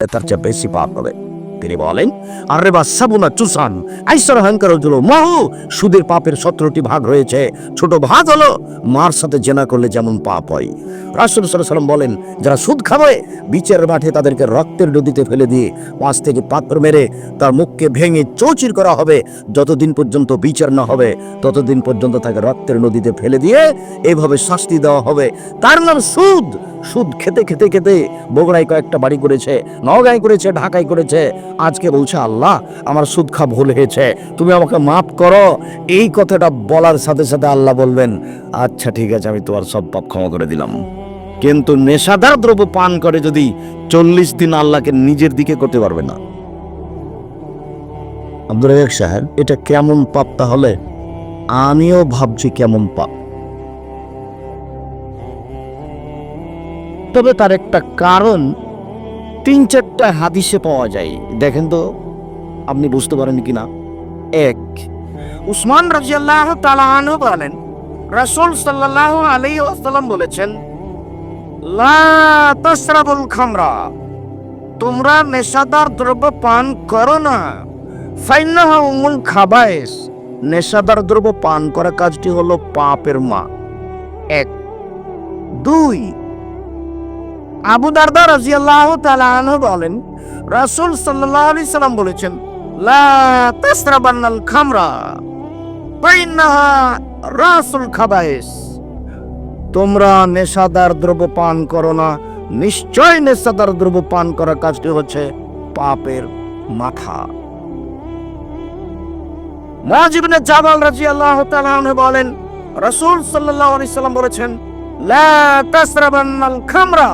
তার চেয়ে বেশি পাপ হবে তিনি বলেন, আরে বা সাবুনা চুসান, আইসর হাঙ্কার হলো মাহু, সুদের পাপের সতেরোটি ভাগ রয়েছে, ছোট ভাগ হলো মার সাথে জেনা করলে যেমন পাপ হয়। রাসুল সাল্লাম বলেন, যারা সুদ খাবে, বিচারের মাঠে তাদেরকে রক্তের নদীতে ফেলে দিয়ে পাঁচ থেকে পাথর মেরে তার মুখকে ভেঙে চৌচির করা হবে। যতদিন পর্যন্ত বিচার না হবে, ততদিন পর্যন্ত তাকে রক্তের নদীতে ফেলে দিয়ে এভাবে শাস্তি দেওয়া হবে। তার নাম সুদ। সুদ খেতে খেতে খেতে বগুড়ায় কয়েকটা বাড়ি করেছে নগাঁয় করেছে, ঢাকায় করেছে আজকে বলছে, আল্লাহ, আমার সুদ খা ভুল হয়েছে। তুমি আমাকে মাফ করো। এই কথাটা বলার সাথে সাথে আল্লাহ বলবেন আচ্ছা ঠিক আছে, আমি তোমার সব পাপ ক্ষমা করে দিলাম। কিন্তু নেশাদার দ্রব্য পান করে যদি চল্লিশ দিন আল্লাহকে নিজের দিকে করতে পারবে না। আব্দুল রাজাক সাহেব, এটা কেমন পাপ তাহলে? আমিও ভাবছি কেমন পাপ। তবে তার একটা কারণ তিন চারটা হাদিসে পাওয়া যায়। দেখেন তো, আপনি বুঝতে পারেন কিনা? এক, উসমান রাজিয়াল্লাহ তালাহ বলেন, রাসূল সাল্লাল্লাহু আলাইহি ওয়াসাল্লাম বলেছেন, লা তাশরাবুল খামরা, তোমরা নেশাদার দ্রব্য পান করো না। ফাইন্নাহা উমুল খাবায়েস, নেশাদার দ্রব্য পান করা কাজটি হলো পাপের মা। এক, দুই আবু দারদা রাজিয়াল্লাহু তাআলা আনহু বলেন, রাসূল সাল্লাল্লাহু আলাইহি সাল্লাম বলেছেন, লা তাসরাবান্নাল খামরা, ফাইন্নাহা রাসুল খাবায়েস তোমরা নেশাদার দ্রব্য পান করো না, নিশ্চয় নেশাদার দ্রব্য পান করা কাজটি হচ্ছে পাপের মাথা। মুআজিবনে জাবাল রাদিয়াল্লাহু তাআলা আনহু বলেন, রাসূল সাল্লাল্লাহু আলাইহি সাল্লাম বলেছেন, লা তাসরাবান্নাল খামরা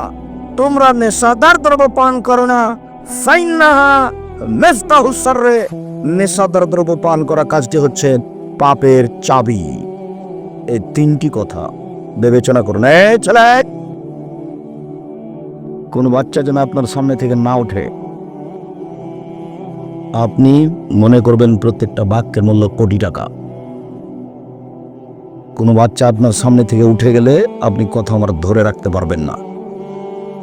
তোমরা নেশাদার দ্রব্য পান করো না। ফাইন্নাহা মিফতাহু নেশাদার দ্রব্য পান করা কাজটি হচ্ছে পাপের চাবি। এই তিনটি কথা বিবেচনা করুন। এই কোন বাচ্চা যেন আপনার সামনে থেকে না ওঠে। আপনি মনে করবেন প্রত্যেকটা বাক্যের মূল্য কোটি টাকা। কোনো বাচ্চা আপনার সামনে থেকে উঠে গেলে আপনি কথা আমার ধরে রাখতে পারবেন না।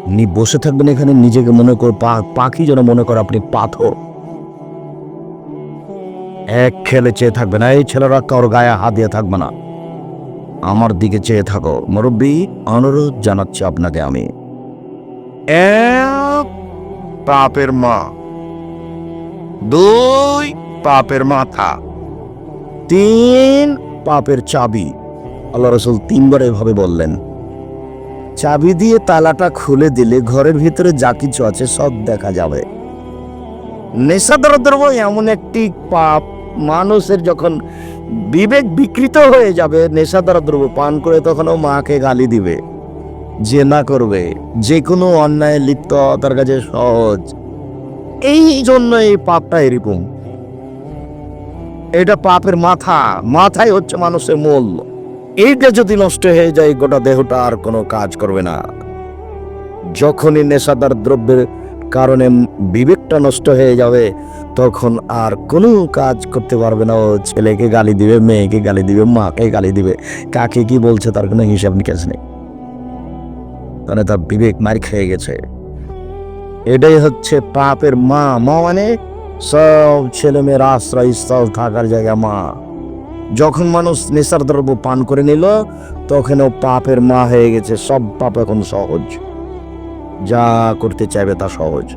নি বসে থাকবেন এখানে, নিজেকে মনে কর পাখি যেন মনে করে আপনি পাথর। এক খেলে চেয়ে থাকবে না, এই ছেলেরা কারোর গায়ে হাত দিয়ে থাকবে না। আমার দিকে চেয়ে থাকো। মুরব্বী, অনুরোধ জানাচ্ছি আপনাকে আমি। এক পাপের মা। দুই পাপের মাথা। তিন পাপের চাবি। আল্লাহ রসুল তিনবার এভাবে বললেন। চাবি দিয়ে তালাটা খুলে দিলে ঘরের ভিতরে যা কিছু আছে সব দেখা যাবে। নেশাদার দ্রব্য এমন একটি পাপ, মানুষের যখন বিবেক বিকৃত হয়ে যাবে নেশাদার দ্রব্য পান করে তখন ও মাকে গালি দিবে। যে না করবে, যে কোনো অন্যায় লিপ্ত তার কাছে সহজ। এই জন্য এই পাপটা এরকম। এটা পাপের মাথা, মাথাই হচ্ছে মানুষের মূল। এইটা যদি নষ্ট হয়ে যায়, গোটা দেহটা আর কোনো কাজ করবে না। যখনই নেশাদার দ্রব্যের কারণে বিবেকটা নষ্ট হয়ে যাবে, তখন আর কোনো কাজ করতে পারবে না। ও ছেলেকে গালি দিবে, মেয়েকে গালি দিবে, মাকে গালি দিবে, কাকে কি বলছে তার কোনো হিসাব নিকাশ নেই। মানে তার বিবেক মার খেয়ে গেছে। এটাই হচ্ছে পাপের মা। মা মানে সব ছেলে মেয়ের আশ্রয়স্থল থাকার জায়গা মা। যখন মানুষ নেশার দ্রব্য পান করে নিল তখন ও পাপের মা হয়ে গেছে। সব পাপ এখন সহজ। যা করতে চাইবে তা সহজ।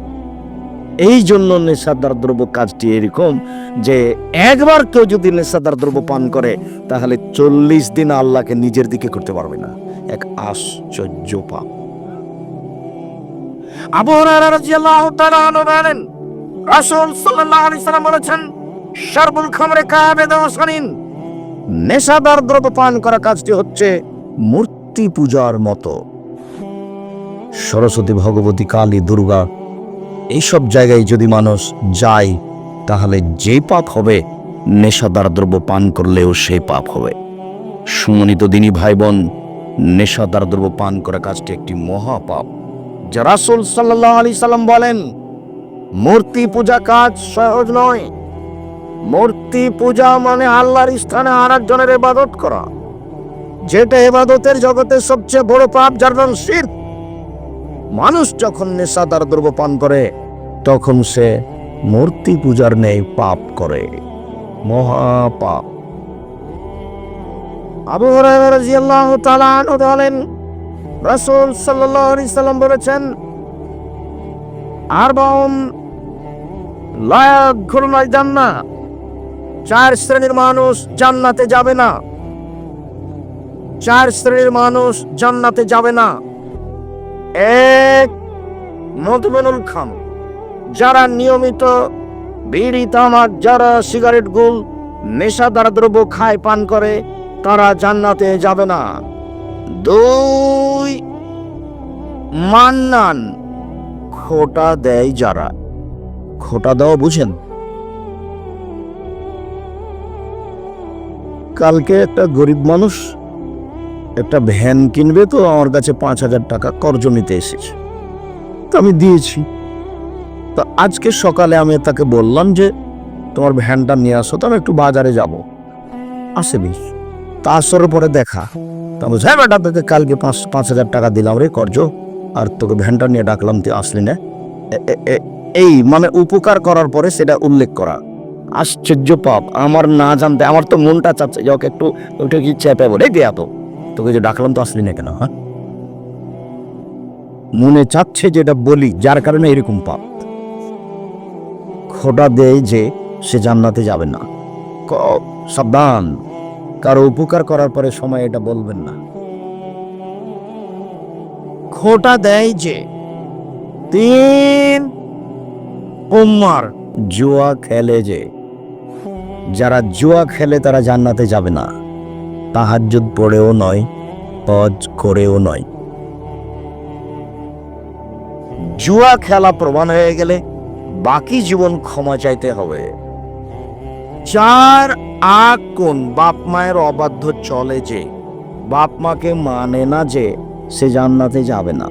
এই জন্য নেশাদার দ্রব্য কাজটি এরকম যে, একবার কেউ যদি নেশাদার দ্রব্য পান করে, তাহলে চল্লিশ দিন আল্লাহকে নিজের দিকে করতে পারবে না। এক আশ্চর্য পাপ। আবু বলেছেন, শারবুল খামরে কাবেদ ওয়াসানিন নেশাদার দ্রব্য পান করা কাজটি হচ্ছে মূর্তি পূজার মতো। সরস্বতী ভগবতী কালী, দুর্গা, এইসব জায়গায় যদি মানুষ যায়, তাহলে যে পাপ হবে, নেশাদার দ্রব্য পান করলেও সেই পাপ হবে। সুমনিত দিনী ভাই বোন নেশাদার দ্রব্য পান করা কাজটি একটি মহাপাপ। যা রাসূল সাল্লাল্লাহু আলাইহি সাল্লাম বলেন, মূর্তি পূজা কাজ সহজ নয় মূর্তি পূজা মানে আল্লাহর স্থানে আর একজনের ইবাদত করা। যেটা এবাদতের জগতের সবচেয়ে বড় পাপ, যার নাম শিরক। মানুষ যখন নেশাদার দ্রব্য পান করে, তখন সে মূর্তি পূজার নেই পাপ করে। মহাপাপ আবু হুরায়রা রাদিয়াল্লাহু বলেন, রাসূল সাল্লাল্লাহু আলাইহি সাল্লাম বলেছেন আরবাউন লা ইয়াদখুলুনা জান্নাহ চার শ্রেণির মানুষ জান্নাতে যাবে না। চার শ্রেণির মানুষ জান্নাতে যাবে না। এক মধুমেনুল খান, যারা নিয়মিত বিড়ি, তামাক, যারা সিগারেট, গুল, নেশাদার দ্রব্য খায়, পান করে, তারা জান্নাতে যাবে না। দুই, মান্নান, খোটা দেয় যারা। খোটা দেওয়া বুঝেন? কালকে একটা গরিব মানুষ একটা ভ্যান কিনবে তো আমার কাছে পাঁচ হাজার টাকা কর্জ নিতে এসেছে। তো আমি দিয়েছি। তো আজকে সকালে আমি তাকে বললাম যে, তোমার ভ্যানটা নিয়ে আসো, তো আমি একটু বাজারে যাব। আসে বেশ। তা আসরের পরে দেখা। তা বলছে হ্যাঁ বেটা, তোকে কালকে পাঁচ পাঁচ হাজার টাকা দিলাম রে কর্জ, আর তোকে ভ্যানটা নিয়ে ডাকলাম, তুই আসলি না? এই মানে উপকার করার পরে সেটা উল্লেখ করা। আশ্চর্য পাপ। আমার না জানতে, আমার তো মনটা চাচ্ছে যে ওকে একটু ওটা কি চেপে বলে দেয়া তো। তোকে যে ডাকলাম তো আসলি না কেন হ্যাঁ? মনে চাচ্ছে যেটা বলি, যার কারণে এরকম পাপ। খোটা দেয় যে সে জান্নাতে যাবে না। সাবধান। কারও উপকার করার পরে সময় এটা বলবেন না। খোটা দেয় যে তিন জুয়া খেলে যে যারা জুয়া খেলে তারা জান্নাতে যাবে না। তাহাজ্জুদ পড়েও নয়, হজ করেও নয়। জুয়া খেলা প্রমাণ হয়ে গেলে বাকি জীবন ক্ষমা চাইতে হবে। চার আগ কোন বাপ মায়ের অবাধ্য চলে যে, বাপ মাকে মানে না যে সে জান্নাতে যাবে না।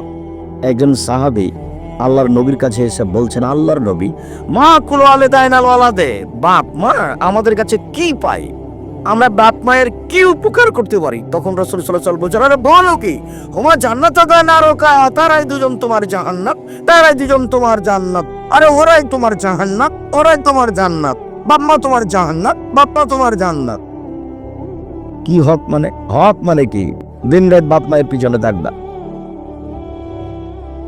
একজন সাহাবী আল্লাহর নবীর কাছে এসে বলছেন, আল্লাহর নবী, মা কুলো আলে দায়নাল আলাদে বাপ মা আমাদের কাছে কি পাই আমরা বাপ মায়ের কি উপকার করতে পারি? তখন রসুল সাল্লাহ বলছেন, আরে বলো কি, হুমা জান্নাত দেয় না রোকা তারাই দুজন তোমার জাহান্নাত, তারাই দুজন তোমার জান্নাত। আরে ওরাই তোমার জাহান্নাত, ওরাই তোমার জান্নাত। বাপমা তোমার জাহান্নাত বাপমা তোমার জান্নাত। কি হক মানে? হক মানে কি? দিন রাত বাপ মায়ের পিছনে থাকবা।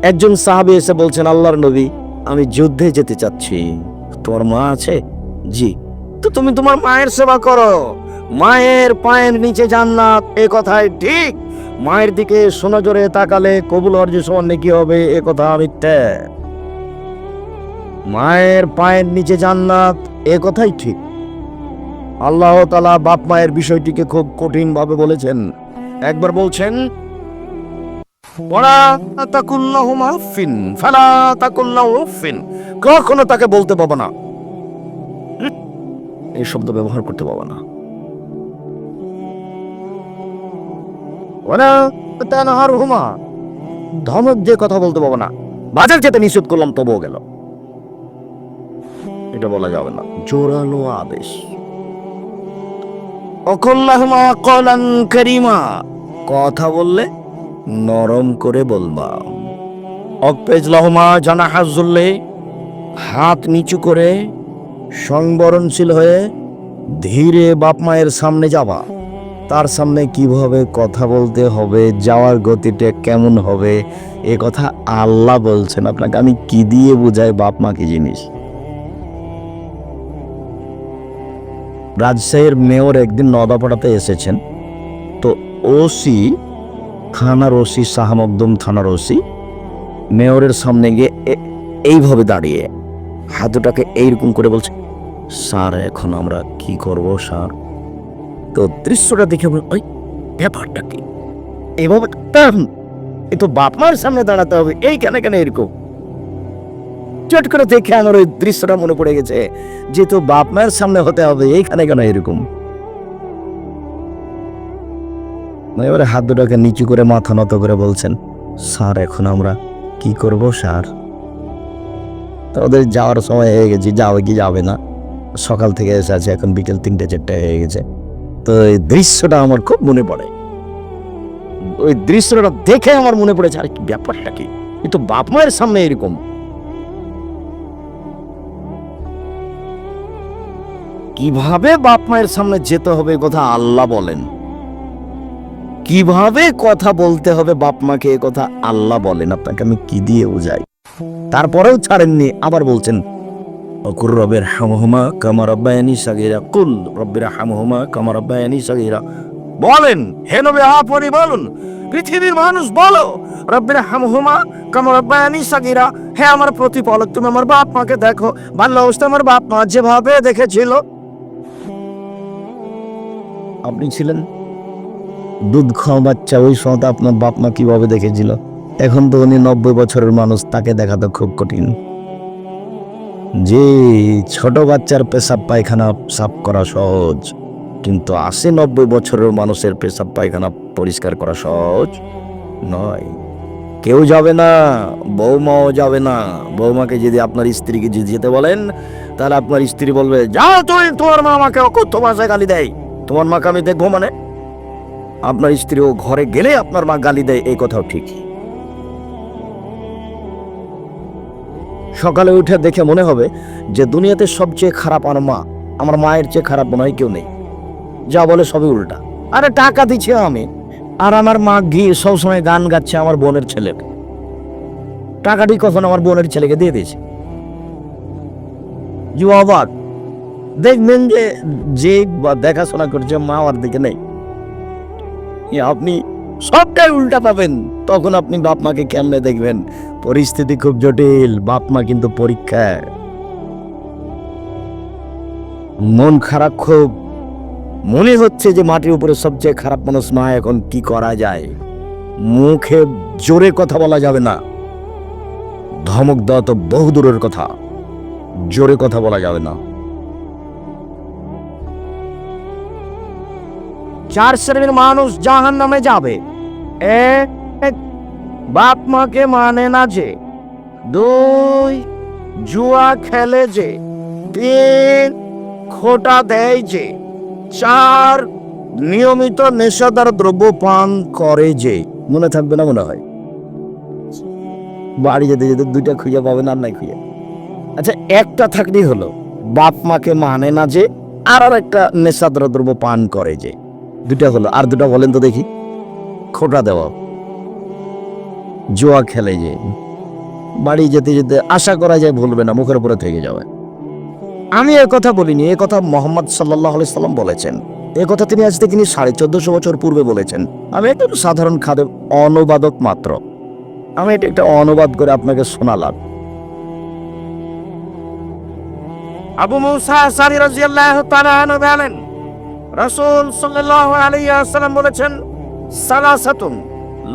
একজন সাহাবী এসে বলছেন, আল্লাহর নবী, আমি যুদ্ধে যেতে চাচ্ছি। তোমার মা আছে? জি। তো তুমি তোমার মায়ের সেবা করো। মায়ের পায়ের নিচে জান্নাত, এ কথাই ঠিক। মায়ের দিকে সোনা জোরে তাকালে কবুল অর্জন সমান কি হবে, এ কথা মিথ্যে। মায়ের পায়ের নিচে জান্নাত, এ কথাই ঠিক। আল্লাহ তালা বাপ মায়ের বিষয়টিকে খুব কঠিন ভাবে বলেছেন। একবার বলছেন কখনো তাকে বলতে পাবো না। এই শব্দ ব্যবহার করতে পাবো না। ধমক দিয়ে কথা বলতে পাবো না। বাজার যেতে নিষেধ করলাম, তবুও গেল। এটা বলা যাবে না। জোরালো আদেশ। অকল্লাহমা কলান করিমা। কথা বললে নরম করে বলবা। অকপেজ লহমা জানা হাজুল্লে হাত নিচু করে সংবরণশীল হয়ে ধীরে বাপ মায়ের সামনে যাবা। তার সামনে কীভাবে কথা বলতে হবে, যাওয়ার গতিটা কেমন হবে, এ কথা আল্লাহ বলছেন। আপনাকে আমি কি দিয়ে বুঝাই বাপ মা কি জিনিস? রাজশাহীর মেয়র একদিন নদাপাড়াতে এসেছেন। তো ওসি থানার ওসি শাহ মকদুম থানার ওসি। মেয়রের সামনে গিয়ে এইভাবে দাঁড়িয়ে হাতুটাকে এইরকম করে বলছে, স্যার, এখন আমরা কি করব, স্যার? তো দৃশ্যটা দেখে ওই ব্যাপারটা কি? এভাবে এ তো বাপ মার সামনে দাঁড়াতে হবে, এই কেন কেন এরকম? চট করে দেখে আমার ওই দৃশ্যটা মনে পড়ে গেছে যে তো বাপ মায়ের সামনে হতে হবে এইখানে কেন এরকম? এবারে হাত দুটাকে নিচু করে মাথা নত করে বলছেন, স্যার, এখন আমরা কি করব, স্যার? তাদের যাওয়ার সময় হয়ে গেছে, যাবে কি যাবে না। সকাল থেকে এসে আছে, এখন বিকেল তিনটে, চারটে হয়ে গেছে। তো এই দৃশ্যটা আমার খুব মনে পড়ে। ওই দৃশ্যটা দেখে আমার মনে পড়েছে, আর কি ব্যাপারটা কি? কিন্তু বাপ মায়ের সামনে এরকম। কীভাবে বাপ মায়ের সামনে যেতে হবে কথা আল্লাহ বলেন। কীভাবে কথা বলতে হবে বাপ মাকে এ কথা আল্লাহ বলেন। আপনাকে আমি কি দিয়ে বোঝাই? তারপরেও ছাড়েননি, আবার বলছেন, অকুর রবের হামহুমা কামার আব্বায়ানি সাগিরা, কুল রব্বের হামহুমা কামার আব্বায়ানি সাগিরা। বলেন, হে নবে, আপনি বলুন, পৃথিবীর মানুষ বলো, রব্বের হামহুমা কামার আব্বায়ানি সাগিরা, হে আমার প্রতিপালক, তুমি আমার বাপ মাকে দেখো, বাল্য অবস্থা আমার বাপ মা যেভাবে দেখেছিল। আপনি ছিলেন দুধ খাওয়া বাচ্চা, ওই সময় আপনার বাপ মা কীভাবে দেখেছিল? এখন তো উনি নব্বই বছরের মানুষ, তাকে দেখা তো খুব কঠিন। যে ছোট বাচ্চার পেশাব পায়খানা সাফ করা সহজ, কিন্তু আশি নব্বই বছরের মানুষের পেশাব পায়খানা পরিষ্কার করা সহজ নয়। কেউ যাবে না, বৌমাও যাবে না। বৌমাকে যদি আপনার স্ত্রীকে যদি যেতে বলেন, তাহলে আপনার স্ত্রী বলবে, যাও তুমি, তোমার মা আমাকে অকথ্য ভাষায় গালি দেয়। তোমার মাকে আমি দেখব মানে? আপনার স্ত্রী ও ঘরে গেলে আপনার মা গালি দেয়, এই কথাও ঠিক। সকালে উঠে দেখে মনে হবে যে দুনিয়াতে সবচেয়ে খারাপ আমার মা, আমার মায়ের চেয়ে খারাপ মনে হয় কেউ নেই। যা বলে সবই উল্টা। আরে টাকা দিচ্ছি আমি, আর আমার মা গিয়ে সবসময় গান গাচ্ছে আমার বোনের ছেলেকে টাকাটি কখন আমার বোনের ছেলেকে দিয়ে দিয়েছে। যে অবাক দেখবেন যে যে দেখাশোনা করছে, মা আমার দিকে নেই। আপনি সবটাই উল্টা পাবেন। তখন আপনি বাপ মাকে কেমনে দেখবেন? পরিস্থিতি খুব জটিল, বাপ মা কিন্তু পরীক্ষায়। মন খারাপ খুব। মনে হচ্ছে যে মাটির উপরে সবচেয়ে খারাপ মানুষ মা, এখন কি করা যায়? মুখে জোরে কথা বলা যাবে না। ধমক দেওয়া তো বহু দূরের কথা। জোরে কথা বলা যাবে না। চার শ্রেণির মানুষ জাহান নামে যাবে এক বাপ মাকে মানে না যে, দুই জুয়া খেলে যে, তিন খোটা দেয় যে, চার নিয়মিত নেশাদার দ্রব্য পান করে যে, মনে থাকবে না মনে হয়? বাড়ি যেতে যেতে দুইটা খুঁজে পাবে না নাই খুঁজে। আচ্ছা একটা থাকলেই হলো, বাপ মাকে মানে না যে, আর আর একটা নেশাদার দ্রব্য পান করে যে। দুটা হলো, আর দুটা বলেন তো দেখি। খোটা দেওয়া। জোয়া খেলে যে। বাড়ি যেতে যেতে আশা করা যায় ভুলবে না, মুখের উপরে থেকে যাবে। আমি এ কথা বলিনি, এ কথা মোহাম্মদ সাল্লাহ সাল্লাম বলেছেন। এ কথা তিনি আজ থেকে তিনি সাড়ে চোদ্দশো বছর পূর্বে বলেছেন। আমি একটা সাধারণ খাদে অনুবাদক মাত্র। আমি এটা একটা অনুবাদ করে আপনাকে শোনালাম। আবু মুসা সারি রাজিয়াল্লাহু আনহু বলেন রাসূল সাল্লাল্লাহু আলাইহি ওয়াসাল্লাম বলেছেন, সালাসাতুন,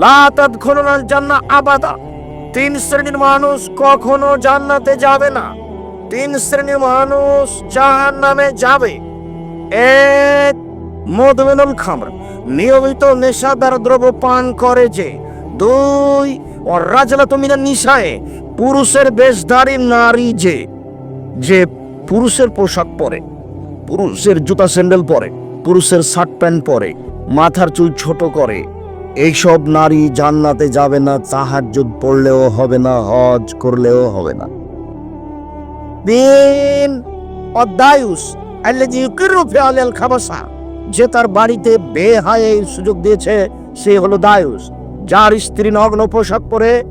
লা তাদখুলুনাল জান্নাহ আবাদা। তিন শ্রেণির মানুষ কখনো জান্নাতে যাবে না। তিন শ্রেণির মানুষ জাহান্নামে যাবে। এক মধুমেনুল খামর, নিয়মিত নেশাদার দ্রব্য পান করে যে। দুই ও রাজলা তুমিনা নিশায়, পুরুষের বেশধারী নারী যে। যে পুরুষের পোশাক পরে, পুরুষের জুতা স্যান্ডেল পরে। পুরুষের শার্ট প্যান্ট পরে, মাথার চুল ছোট করে। এইসব নারী জান্নাতে যাবে না, তাহাজ্জুদ পড়লেও হবে না, হজ করলেও হবে না। খাবাসা। যে তার বাড়িতে বেহায় সুযোগ দিয়েছে, সে হলো দায়ুস। যার স্ত্রী নগ্ন পোশাক পরে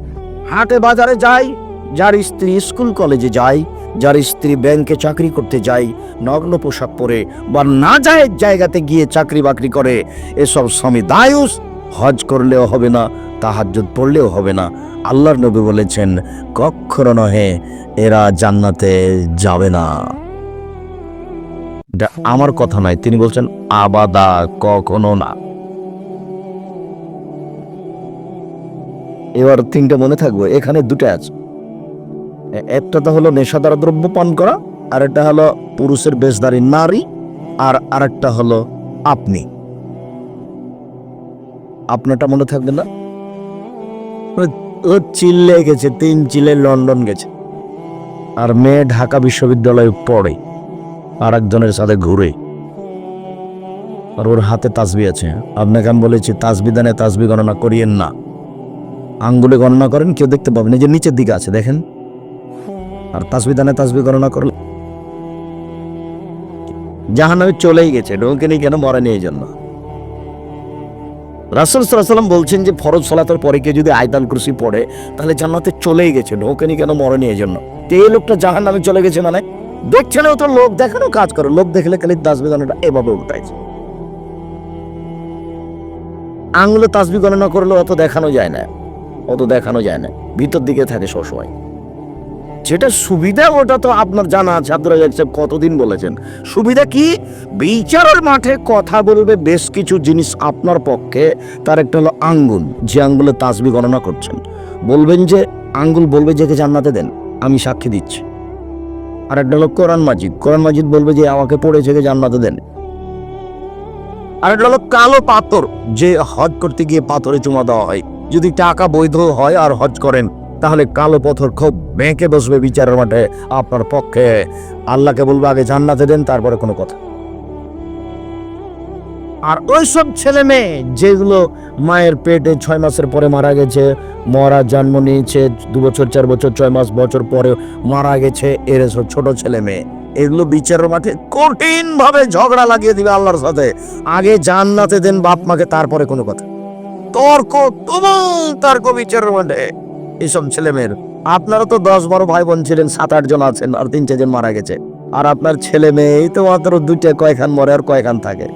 হাটে বাজারে যায়, যার স্ত্রী স্কুল কলেজে যায় যার স্ত্রী ব্যাংকে চাকরি করতে যায়, নগ্ন পোশাক পরে বা না যায় জায়গাতে গিয়ে চাকরি বাকরি করে, এসব স্বামী দায়ুস। হজ করলেও হবে না, তাহাজ্জুদ পড়লেও হবে না। আল্লাহর নবী বলেছেন, কখনো নহে, এরা জান্নাতে যাবে না। আমার কথা নয়, তিনি বলছেন, আবাদা কখনো না। এবার তিনটা মনে থাকব, এখানে দুটো আছে। একটা তো হলো নেশাদার দ্রব্য পান করা, আর একটা হলো পুরুষের বেশদারি নারী, আর আরেকটা হলো আপনি। আপনারটা মনে থাকবে না? ও- চিল্লে গেছে, তিন চিলে লন্ডন গেছে। আর মেয়ে ঢাকা বিশ্ববিদ্যালয়ে পড়ে আর একজনের সাথে ঘুরে। আর ওর হাতে তাসবি আছে। আপনাকে আমি বলেছি, তাসবি দানে, তাসবি গণনা করিয়েন না। আঙ্গুলে গণনা করেন, কেউ দেখতে পাবেন যে নিচের দিকে আছে, দেখেন। আর তাসবি দানে তাসবি গণনা করলে। জাহান্নামে চলেই গেছে ঢোকেনি কেন মরেনি এই জন্য? রাসুল সাল্লাম বলছেন যে, ফরজ সলাতের পরে কেউ যদি আয়তাল কুরসি পড়ে, তাহলে জান্নাতে চলেই গেছে ঢোকেনি কেন মরেনি এই জন্য? তো এই লোকটা জাহান নামে চলে গেছে মানে? দেখছে না তো লোক দেখানো কাজ করে, লোক দেখলে খালি তাসবি গণনা এভাবে উল্টাইছে। আঙুলে তাসবি গণনা করলে অত দেখানো যায় না, অত দেখানো যায় না, ভিতর দিকে থাকে সবসময়। যেটা সুবিধা, ওটা তো আপনার জানা আছে। আব্দুল রাজাক সাহেব কতদিন বলেছেন? সুবিধা কি? বিচারের মাঠে কথা বলবে বেশ কিছু জিনিস আপনার পক্ষে। তার একটা হলো আঙ্গুল। যে আঙ্গুলে তাসবি গণনা করছেন। বলবেন যে, আঙ্গুল বলবে যে জান্নাতে দেন, আমি সাক্ষী দিচ্ছি। আর একটা হলো কোরআন মাজিদ। কোরআন মাজিদ বলবে যে, আমাকে পড়ে থেকে জান্নাতে দেন। আর একটা হলো কালো পাথর। যে হজ করতে গিয়ে পাথরে চুমা দেওয়া হয়। যদি টাকা বৈধ হয় আর হজ করেন তাহলে কালো পথর খুব বেঁকে বসবে বিচারের মাঠে আপনার পক্ষে। আল্লাহকে বলবে আগে জান্নাতে দেন, তারপরে কোনো কথা। আর ওই সব ছেলে মেয়ে যেগুলো মায়ের পেটে ছয় মাসের পরে মারা গেছে মরা জন্ম নিয়েছে, দু বছর, চার বছর, ছয় মাস, বছর পরে মারা গেছে, এর সব ছোট ছেলে মেয়ে। এগুলো বিচারের মাঠে কঠিন ভাবে ঝগড়া লাগিয়ে দিবে আল্লাহর সাথে। আগে জান্নাতে দেন বাপ মাকে, তারপরে কোনো কথা। তর্ক, তুমুল তর্ক বিচারের মাঠে। এইসব ছেলে মেয়ের আপনারা তো দশ বারো ভাই বোন ছিলেন সাত আট জন আছেন আর তিন চারজন মারা গেছে। আর আপনার ছেলে মেয়ে তো মাত্র দুইটা কয়খান মরে আর কয়খান থাকে।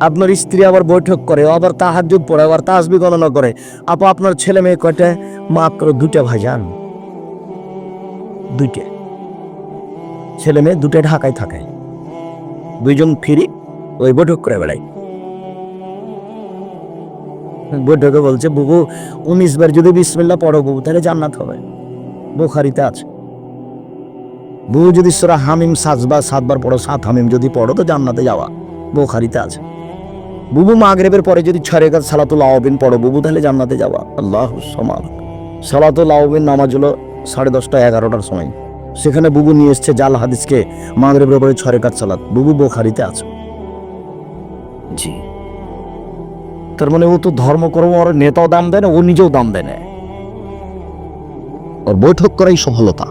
আপনার স্ত্রী আবার বৈঠক করে আবার তাহাজুদ পড়ে আবার তাসবি গণনা করে। আপা, আপনার ছেলে মেয়ে কয়টা? মাত্র দুইটা ভাইজান দুইটা। ছেলে মেয়ে দুটো ঢাকায় থাকে। দুইজন ফিরি, ওই বৈঠক করে বেড়াই বৈঠকে বলছে, বুবু, উনিশ বার যদি বিসমিল্লা পড়ো বুবু, তাহলে জান্নাত হবে। বোখারিতে আছে। বুবু, যদি সোরা হামিম সাতবার সাতবার পড়ো, সাত হামিম যদি পড়ো, তো জান্নাতে যাওয়া। বোখারিতে আছে। বুবু, মাগরেবের পরে যদি ছয় রেখাত সালাতুল আওবিন পড়ো বুবু, তাহলে জান্নাতে যাওয়া। আল্লাহ সমাল সালাতুল আওবিন নামাজ হলো সাড়ে দশটা, এগারোটার সময়। সেখানে বুবু নিয়ে এসছে জাল হাদিসকে মাগরেবের পরে ছয় রেখাত সালাত। বুবু, বোখারিতে আছে। জি। তার মানে ও তো ধর্মকর্ম ওর নেতাও দাম দেয় না ও নিজেও দাম দেয় না। ওর বৈঠক করাই সফলতা।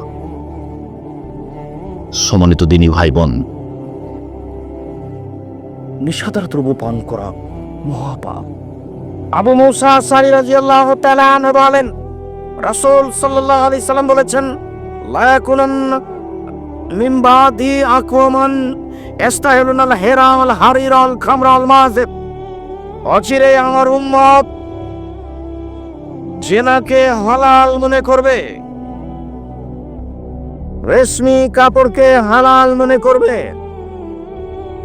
সমানিত দিনী ভাই বোন নিষাদার দ্রব্য পান করা মহাপাপ। আবু মৌসা সারি রাজিয়াল্লাহু তাআলা আনহু বলেন রাসূল সাল্লাল্লাহু আলাইহি সাল্লাম বলেছেন লা ইয়াকুনান মিন বাদি আকওয়ামান ইস্তাহিলুনাল হিরা ওয়াল হারিরা ওয়াল খামরা ওয়াল মাযিব অচিরে আমার উম্মত জেনাকে হালাল মনে করবে। রেশমি কাপড়কে হালাল মনে করবে।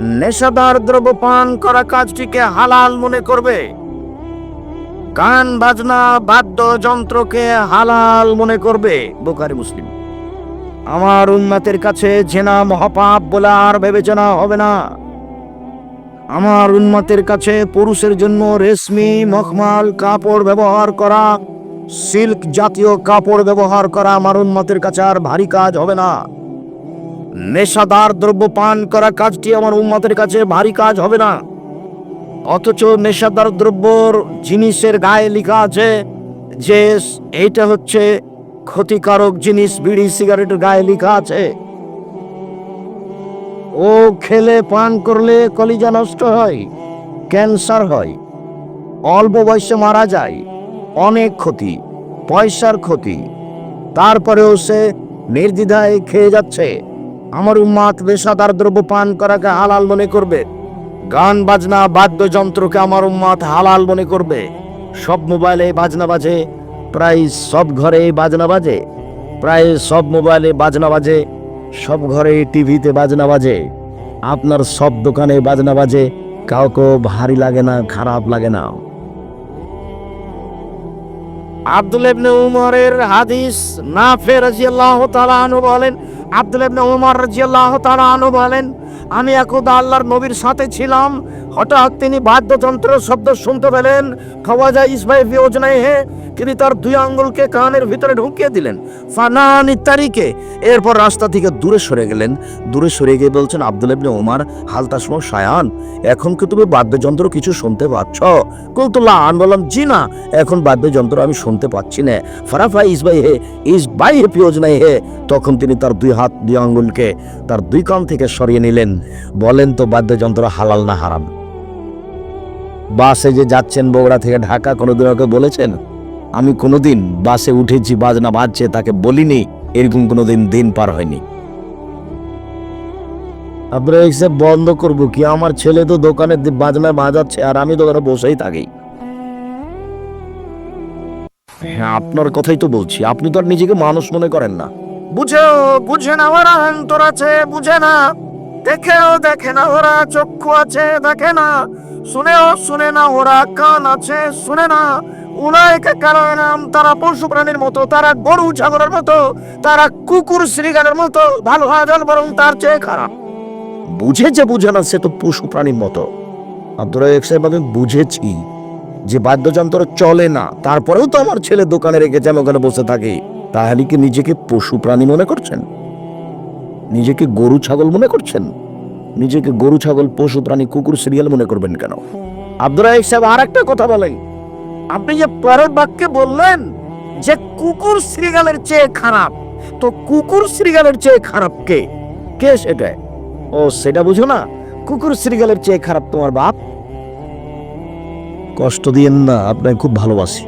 নেশাদার দ্রব্য পান করা কাজটিকে হালাল মনে করবে। গান, বাজনা বাদ্য যন্ত্রকে হালাল মনে করবে বোকারি মুসলিম। আমার উন্মাতের কাছে জেনা মহাপাপ বলে আর বিবেচনা হবে না। আমার উন্মতের কাছে পুরুষের জন্য রেশমি, মখমাল, কাপড় ব্যবহার করা, সিল্ক জাতীয় কাপড় ব্যবহার করা আমার উন্মতের কাছে আর ভারী কাজ হবে না। নেশাদার দ্রব্য পান করা কাজটি আমার উন্মতের কাছে ভারী কাজ হবে না। অথচ নেশাদার দ্রব্যর জিনিসের গায়ে লেখা আছে যে, এইটা হচ্ছে ক্ষতিকারক জিনিস, বিড়ি, সিগারেটের গায়ে লেখা আছে। ও খেলে পান করলে কলিজা নষ্ট হয়, ক্যান্সার হয়। অল্প বয়সে মারা যায়, অনেক ক্ষতি, পয়সার ক্ষতি। তারপরেও সে নির্দ্বিধায় খেয়ে যাচ্ছে। আমার উম্মাত পেশাদার দ্রব্য পান করাকে হালাল মনে করবে। গান, বাজনা, বাদ্যযন্ত্রকে আমার উম্মাত হালাল মনে করবে। সব মোবাইলে বাজনা বাজে, প্রায় সব ঘরে বাজনা বাজে। প্রায় সব মোবাইলে বাজনা বাজে। সব ঘরে টিভিতে বাজনা বাজে। আপনার সব দোকানে বাজনা বাজে কাউকে ভারী লাগে না, খারাপ লাগে না। আব্দুল ইবনে উমরের হাদিস নাফে রাদিয়াল্লাহু তাআলা আনহু বলেন, আব্দুল ইবনে উমর রাদিয়াল্লাহু তাআলা আনহু বলেন, আমি একদা আল্লাহর নবীর সাথে ছিলাম, হঠাৎ তিনি বাদ্যযন্ত্রের শব্দ শুনতে পেলেন খাওয়াজা ইসমাই ফি ওজনাই হে তিনি তার দুই আঙ্গুলকে কানের ভিতরে ঢুকিয়ে দিলেন। ফানানি তারিখে এরপর রাস্তা থেকে দূরে সরে গেলেন। দূরে সরে গিয়ে বলছেন, আব্দুল ইবনে ওমর হালতাসমো শায়ান এখন কি তুমি বাদ্যযন্ত্র কিছু শুনতে পাচ্ছ? কৌতুল্লাহ আন বললাম, জি না, এখন বাদ্যযন্ত্র আমি শুনতে পাচ্ছি না। ফারাফা ইস বাই হে, ইস বাই হে পিওজ নাই হে। তখন তিনি তার দুই হাত, দুই আঙ্গুলকে তার দুই কান থেকে সরিয়ে নিলেন। বলেন তো, বাদ্যযন্ত্র হালাল না হারাম? বাসে যে যাচ্ছেন বগুড়া থেকে ঢাকা, কোনোদিন ওকে বলেছেন? আমি কোনোদিন বাসে উঠেছি বাজনা বাজছে তাকে বলিনি এরকম কোনোদিন দিন পার হয়নি। এসে বন্ধ করব কি? আমার ছেলে তো দোকানে বাজনা বাজাচ্ছে আর আমি দোকানে বসেই থাকি। হ্যাঁ আপনার কথাই তো বলছি। আপনি তো আর নিজেকে মানুষ মনে করেন না। বুঝেও বুঝে না ওরা অন্তর আছে বুঝে না। দেখেও দেখে না ওরা চক্ষু আছে দেখে না। শুনেও শুনে না ওরা কান আছে শুনে না। উনায়কে কারণ তারা পশু প্রাণীর মতো, তারা গরু ছাগলের মতো, তারা কুকুর শ্রীগানের মতো, ভালো হাজার বরং তার চেয়ে খারাপ। বুঝেছে বুঝে না সে তো পশু প্রাণীর মতো। আব্দুল সাহেব আমি বুঝেছি যে বাদ্যযন্ত্র চলে না, তারপরেও তো আমার ছেলে দোকানে রেখেছে আমি ওখানে বসে থাকি। তাহলে কি নিজেকে পশু প্রাণী মনে করছেন? নিজেকে গরু ছাগল মনে করছেন? নিজেকে গরু ছাগল, পশু প্রাণী, কুকুর, সিরিয়াল মনে করবেন কেন? আব্দুল সাহেব আর একটা কথা বলেন আপনি যে পরের বাক্যে বললেন যে কুকুর শ্রীগালের চেয়ে খারাপ, তো কুকুর শ্রীগালের চেয়ে খারাপ কে? কে সেটা? ও, সেটা বুঝো না। কুকুর শ্রীগালের চেয়ে খারাপ তোমার বাপ? কষ্ট দিয়েন না, আপনাকে খুব ভালোবাসি।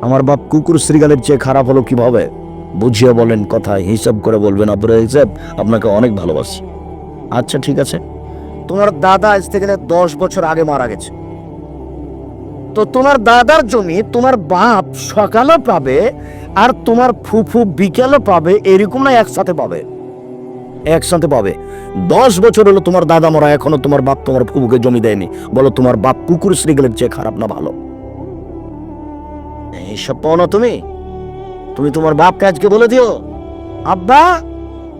আমার বাপ কুকুর শ্রীগালের চেয়ে খারাপ হলো কীভাবে? বুঝিয়ে বলেন কথা, হিসাব করে বলবেন। হিসাব আপনাকে অনেক ভালোবাসি। আচ্ছা ঠিক আছে। তোমার দাদা আজ থেকে দশ বছর আগে মারা গেছে। তো তোমার দাদার জমি তোমার বাপ সকালে পাবে আর তোমার ফুফু বিকেলে পাবে, এরকম না একসাথে পাবে? একসাথে পাবে। দশ বছর হলো তোমার দাদা মরা, এখনও তোমার বাপ তোমার ফুফুকে জমি দেয়নি। বলো, তোমার বাপ কুকুর শ্রীগেলের চেয়ে খারাপ না ভালো? এইসব পাও না তুমি। তুমি তোমার বাপকে আজকে বলে দিও। আব্বা,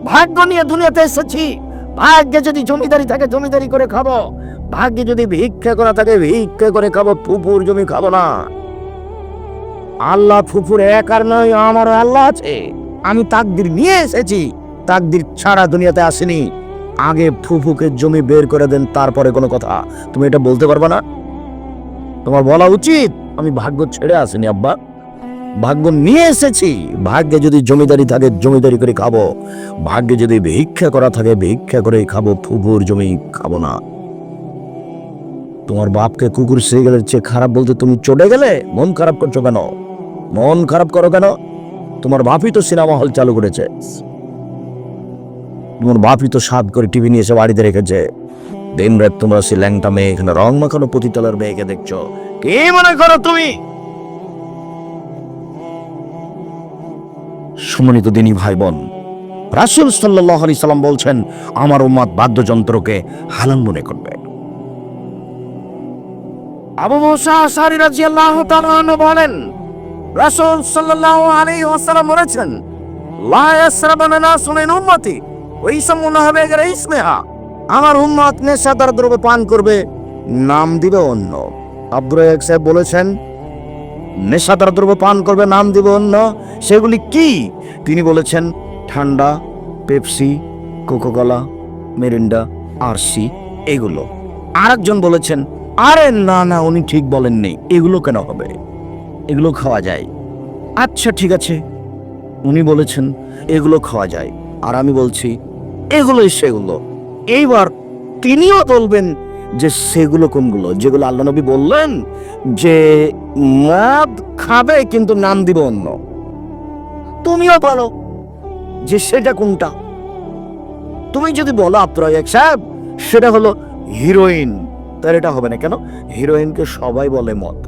ভাগ্য নিয়ে দুনিয়াতে এসেছি। ভাগ্যে যদি জমিদারি থাকে, জমিদারি করে খাব। ভাগ্যে যদি ভিক্ষা করা থাকে, ভিক্ষা করে খাব, ফুফুর জমি খাব না। আল্লাহ ফুফুর এক আর নয় আমার আল্লাহ আছে। আমি তাকদির নিয়ে এসেছি, তাকদির ছাড়া দুনিয়াতে আসেনি। আগে ফুফুকে জমি বের করে দেন, তারপরে কোনো কথা। তুমি এটা বলতে পারবে না? তোমার বলা উচিত, আমি ভাগ্য ছেড়ে আসিনি, আব্বা। ভাগ্য নিয়ে এসেছি, ভাগ্যে যদি জমিদারি থাকে, জমিদারি করে খাব। ভাগ্যে যদি ভিক্ষা করা থাকে, ভিক্ষা করে খাব, ফুফুর জমি খাব না। তোমার বাপকে কুকুর সিরিয়ালের চেয়ে খারাপ বলতে তুমি চলে গেলে, মন খারাপ করছ কেন? মন খারাপ করো কেন? তোমার বাপই তো সিনেমা হল চালু করেছে। তোমার বাপই তো সাত করে টিভি নিয়ে এসে বাড়িতে রেখেছে। দিন রাত তোমরা সে ল্যাংটা মেয়ে এখানে রং মাখানো পতিতলার মেয়েকে দেখছ। কি মনে করো তুমি? সম্মানিত দিনী ভাই বোন রাসুল সাল্লাহ আলি সাল্লাম বলছেন, আমার উম্মাদ বাদ্যযন্ত্রকে হালাল মনে করবে। আবু মুসা আশারি রাদিয়াল্লাহু তাআলা বলেন, রাসূল সাল্লাল্লাহু আলাইহি ওয়াসাল্লাম বলেছেন, লা ইয়াসরাবানা নাসুন উম্মতি ওয়া ইসমুনা হবে গেরে ইসমিহা, আমার উম্মত নেশাদার দ্রব্য পান করবে, নাম দিবে অন্য। আব্দুর সাহেব বলেছেন, নেশাদার দ্রব্য পান করবে, নাম দিবে অন্য, সেগুলি কি? তিনি বলেছেন, ঠান্ডা, পেপসি, কোকোকলা, মেরিন্ডা, আরসি, এগুলো। আরেকজন বলেছেন আরে না না, উনি ঠিক বলেননি। এগুলো কেন হবে? এগুলো খাওয়া যায়। আচ্ছা ঠিক আছে। উনি বলেছেন, এগুলো খাওয়া যায়। আর আমি বলছি, এগুলোই সেগুলো। এইবার তিনিও বলবেন যে সেগুলো কোনগুলো? যেগুলো আল্লাহ নবী বললেন যে মদ খাবে কিন্তু নাম দিব অন্য। তুমিও বলো যে সেটা কোনটা? তুমি যদি বলো আব্দুর সাহেব, সেটা হলো হিরোইন। তার এটা হবে না। কেন? হিরোইনকে সবাই বলে মদ।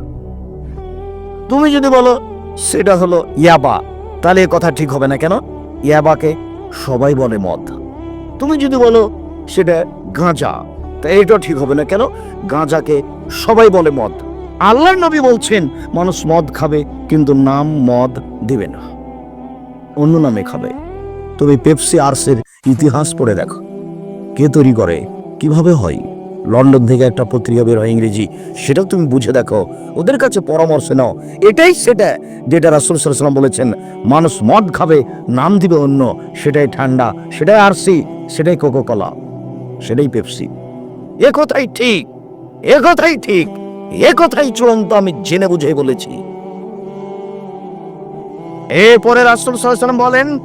তুমি যদি বলো সেটা হলো ইয়াবা, তাহলে এ কথা ঠিক হবে না। কেন? ইয়াবাকে সবাই বলে মদ। তুমি যদি বলো সেটা গাঁজা, তা এটা ঠিক হবে না। কেন? গাঁজাকে সবাই বলে মদ। আল্লাহর নবী বলছেন, মানুষ মদ খাবে, কিন্তু নাম মদ দিবে না। অন্য নামে খাবে। তুমি পেপসি আর্সের ইতিহাস পড়ে দেখো। কে তৈরি করে? কীভাবে হয়? লন্ডন থেকে একটা পত্রিকা বের হয় ইংরেজি। সেটাও তুমি বুঝে দেখো। ওদের কাছে পরামর্শ নাও। এটাই সেটা যেটা রাসুল সাল্লাম বলেছেন, মানুষ মদ খাবে, নাম দিবে অন্য, সেটাই ঠান্ডা, সেটাই আরসি, সেটাই কোকো কলা সেটাই পেপসি। এ কথাই ঠিক, এ কথাই ঠিক, এ কথাই চূড়ান্ত আমি জেনে বুঝে বলেছি। এরপরে রাসুল সাল্লাম বলেন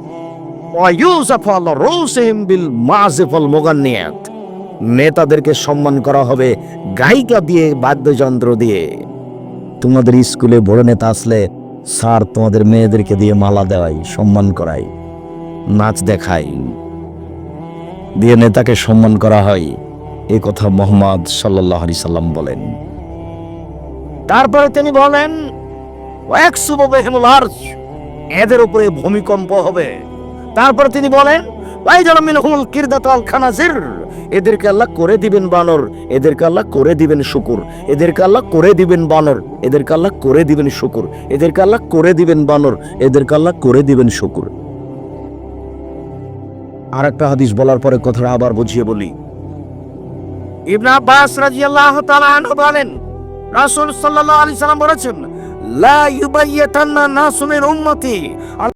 ওয়ায়ুজাফাল রৌসিহিম বিল মাজিফাল মুগান্নিয়াত। নেতাদেরকে সম্মান করা হবে গায়িকা দিয়ে, বাদ্যযন্ত্র দিয়ে। তোমাদের স্কুলে বড় নেতা আসলে স্যার তোমাদের মেয়েদেরকে দিয়ে মালা দেওয়াই, সম্মান করাই, নাচ দেখাই। দিয়ে নেতাকে সম্মান করা হয়, এ কথা মোহাম্মদ সাল্লাহ আলি সাল্লাম বলেন। তারপরে তিনি বলেন এদের উপরে ভূমিকম্প হবে। তারপরে তিনি বলেন এদেরকে আল্লাহ করে দিবেন বানর, এদেরকে আল্লাহ করে দিবেন শুকুর, এদেরকে আল্লাহ করে দিবেন বানর, এদেরকে আল্লাহ করে দিবেন শুকুর, এদেরকে আল্লাহ করে দিবেন বানর, এদেরকে আল্লাহ করে দিবেন শুকুর। আর একটা হাদিস বলার পরে কথাটা আবার বুঝিয়ে বলি। বলেন বলেছেন, লা